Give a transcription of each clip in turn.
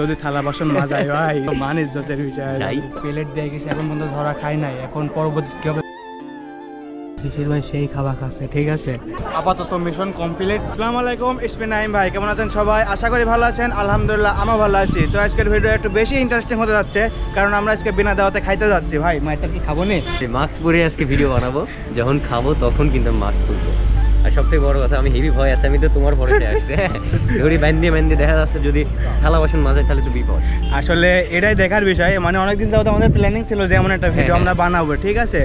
যদি থালা বাসন মাজাই ভাই মান ইজ্জতের বিষয়। প্লেট দিয়ে গেছে এখন পর্যন্ত ধরা খাই নাই। এখন পরবর্তী কি হবে? শিশির ভাই সেই খাবার খাচ্ছে ঠিক আছে? আপাতত মিশন কমপ্লিট আসসালামু আলাইকুম ইসমি নাইম ভাই কেমন আছেন সবাই? আশা করি ভালো আছেন আলহামদুলিল্লাহ আমি ভালো আছি। তো আজকের ভিডিও একটু বেশি ইন্টারেস্টিং হতে যাচ্ছে কারণ আমরা আজকে বিনা দাওয়াতে খাইতে যাচ্ছি। ভাই মাইটার কি খাব নি? মাস্ক পরে আজকে ভিডিও বানাবো। যখন খাব তখন কিন্তু মাস্ক খুলবো আর সব বড় কথা আমি হেভি ভয় আছে আমি তো তোমার ভরসে আসছে ধরি বান্দিয়ে বান্দিয়ে দেখা যাচ্ছে যদি থালা বাসন মাঝে তাহলে তো বিপদ। আসলে এটাই দেখার বিষয় মানে অনেকদিন যাবত আমাদের প্ল্যানিং ছিল যে এমন একটা ভিডিও হ্যাঁ, আমরা বানাবো ঠিক আছে?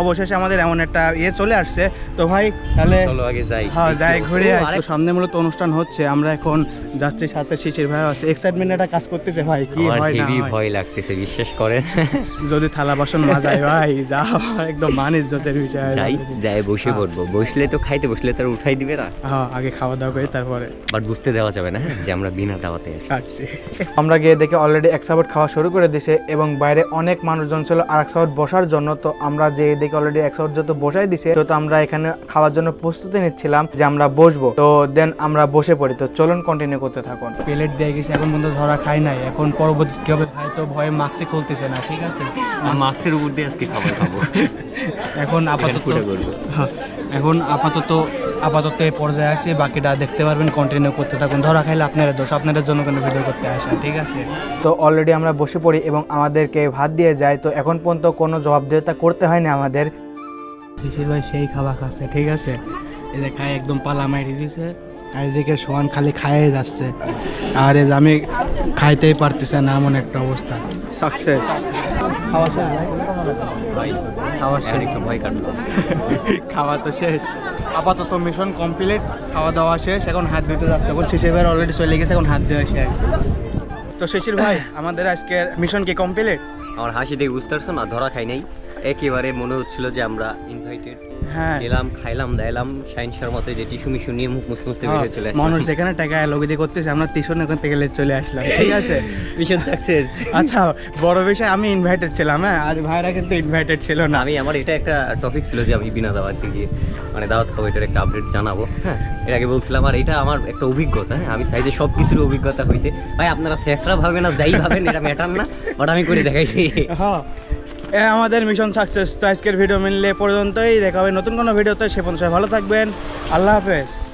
অবশেষে আমাদের এমন একটা ইয়ে চলে আসছে। তো ভাই তাহলে চলো আগে যাই। হ্যাঁ যাই ঘুরে আসি। সামনে মূলত অনুষ্ঠান হচ্ছে আমরা এখন যাচ্ছি সাথে শিশির ভাই আছে এক্সাইটমেন্ট একটা কাজ করতেছে ভাই কি হয় না ভয় লাগতেছে বিশ্বাস করেন। যদি থালা বাসন মাজাই ভাই যা একদম মান ইজ্জতের বিষয়। যাই যাই বসে হ্যাঁ। পড়ব বসলে তো খাইতে বসলে তার উঠাই দিবে না হ্যাঁ আগে খাওয়া দাওয়া করে তারপরে। বাট বুঝতে দেওয়া যাবে না হ্যাঁ, যে আমরা বিনা দাওয়াতে আসছি। আমরা গিয়ে দেখে অলরেডি এক সাবট খাওয়া শুরু করে দিছে এবং বাইরে অনেক মানুষজন ছিল আর এক সাবট বসার জন্য। তো আমরা যে দেখে অলরেডি এক সাবট যত বসাই দিছে তো তো আমরা এখানে খাওয়ার জন্য প্রস্তুতি নিচ্ছিলাম যে আমরা বসবো। তো দেন আমরা বসে পড়ি। তো চলুন কন্টিনিউ করতে থাকুন। প্লেট দিয়ে গেছে এখন পর্যন্ত ধরা খাই নাই। এখন পরবর্তী কি হবে? ভাই তো ভয়ে মাস্কই খুলতেছে না ঠিক আছে? মাস্কের উপর দিয়ে আজকে খাবার খাব। এখন আপাতত করব। এখন আপাতত আপাতত এই পর্যায়ে আসি বাকিটা দেখতে পারবেন কন্টিনিউ করতে থাকুন। ধরা খাইলে আপনারা দোষ আপনাদের জন্য কোনো ভিডিও করতে আসা ঠিক আছে? তো অলরেডি আমরা বসে পড়ি এবং আমাদেরকে ভাত দিয়ে যায় তো এখন পর্যন্ত কোনো জবাবদিহিতা করতে হয়নি আমাদের। শিশির ভাই সেই খাবার খাচ্ছে ঠিক আছে? এদের খায় একদম পালা মারি দিছে। আর এদিকে সোহান খালি খাইয়ে যাচ্ছে। আর এই আমি খাইতেই পারতেছে না এমন একটা অবস্থা। সাকসেস খাওয়া শেষ ভাই? খাওয়া এখন একটু ভয় কাটলো খাওয়া তো শেষ। আপাতত মিশন কমপ্লিট খাওয়া দাওয়া শেষ এখন হাত ধুতে যাচ্ছে। এখন শিশির ভাই অলরেডি চলে গেছে এখন হাত ধুয়ে শেষ তো শিশির ভাই আমাদের আজকের মিশন কি কমপ্লিট আমার হাসি দেখে বুঝতে পারছ না ধরা খাই নাই। একেবারে মনে হচ্ছিল যে আমরা ইনভাইটেড হ্যাঁ। এলাম খাইলাম দাইলাম সাইন মতো যে টিসু মিশু নিয়ে মুখ মুছতে হ্যাঁ, বেরিয়ে চলে মানুষ যেখানে টাকা লগদি করতেছে আমরা টিউশন ওখান থেকে চলে আসলাম ঠিক আছে? মিশন সাকসেস আচ্ছা বড় বিষয় আমি ইনভাইটেড ছিলাম হ্যাঁ? আজ ভাইরা কিন্তু ইনভাইটেড ছিল না। আমি আমার এটা একটা টপিক ছিল যে আমি বিনা দাওয়াতে গিয়ে মানে দাওয়াত খাব এটার একটা আপডেট জানাব হ্যাঁ? এর আগে বলছিলাম আর এটা আমার একটা অভিজ্ঞতা হ্যাঁ? আমি চাই যে সব কিছুর অভিজ্ঞতা হইতে। ভাই আপনারা শেষরা ভাবেন না যাই ভাবেন এটা ম্যাটার না বাট আমি করে দেখাইছি। হ্যাঁ। আমাদের মিশন সাকসেস তো আজকের ভিডিও মিললে পর্যন্তই। দেখা হবে নতুন কোনো ভিডিওতে সে পর্যন্ত ভালো থাকবেন। আল্লাহ হাফেজ।